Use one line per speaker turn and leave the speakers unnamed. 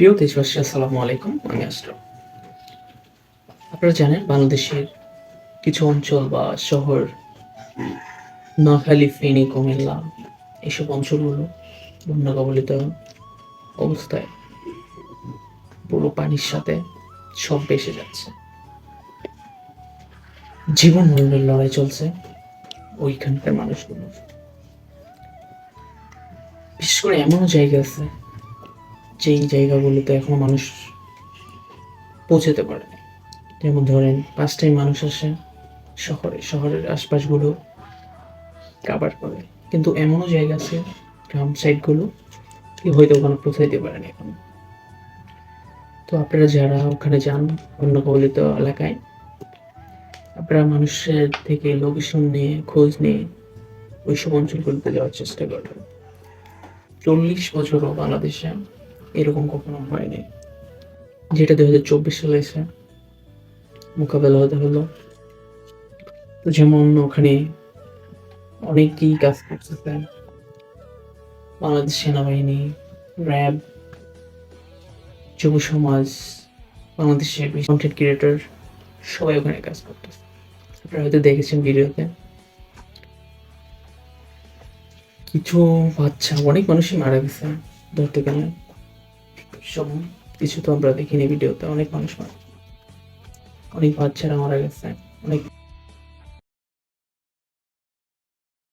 প্রিয় দেশবাসী, আসসালামু আলাইকুম, আমি আশরাফ। আপনারা জানেন, বাংলাদেশের কিছু অঞ্চল বা শহর, নোয়াখালী, ফেনী, কুমিল্লা এইসব অঞ্চলগুলো বন্যা কবলিত অবস্থায় পুরো পানির সাথে সব বেসে যাচ্ছে। জীবন মরণের লড়াই চলছে ওইখানকার মানুষগুলোর। বিশেষ করে এমনও জায়গা আছে যেই জায়গাগুলোতে এখনও মানুষ পৌঁছাতে পারেনি। যেমন ধরেন পাঁচটাই মানুষ আসে শহরে, শহরের আশপাশগুলো কাবার করে। কিন্তু এমনও জায়গা আছে, গ্রাম সাইডগুলো কি হয়তো ওখানে পৌঁছাইতে পারেনি এখন। তো আপনারা যারা ওখানে যান অন্য কবলিত এলাকায়, আপনারা মানুষের থেকে লোকেশন নিয়ে, খোঁজ নিয়ে ওইসব অঞ্চলগুলোতে যাওয়ার চেষ্টা করবেন। চল্লিশ বছরও বাংলাদেশে এরকম কখনো হয়নি। যেটা দুই হাজার চব্বিশ সালে এসে মোকাবেলা হতে হলো। তো যেমন ওখানে অনেকেই কাজ করতেছে। বাংলাদেশ সেনাবাহিনী, র্যাব, যুব সমাজ, বাংলাদেশের কন্টেন্ট ক্রিয়েটর সবাই ওখানে কাজ করতেছে। আপনারা হয়তো দেখেছেন ভিডিওতে। কিছু বাচ্চা, অনেক মানুষই মারা গেছে ধরতে গেলে। সব কিছু তো আমরা দেখিনি ভিডিওতে অনেক মানুষ অনেক বাচ্চারা মারা গেছে। অনেক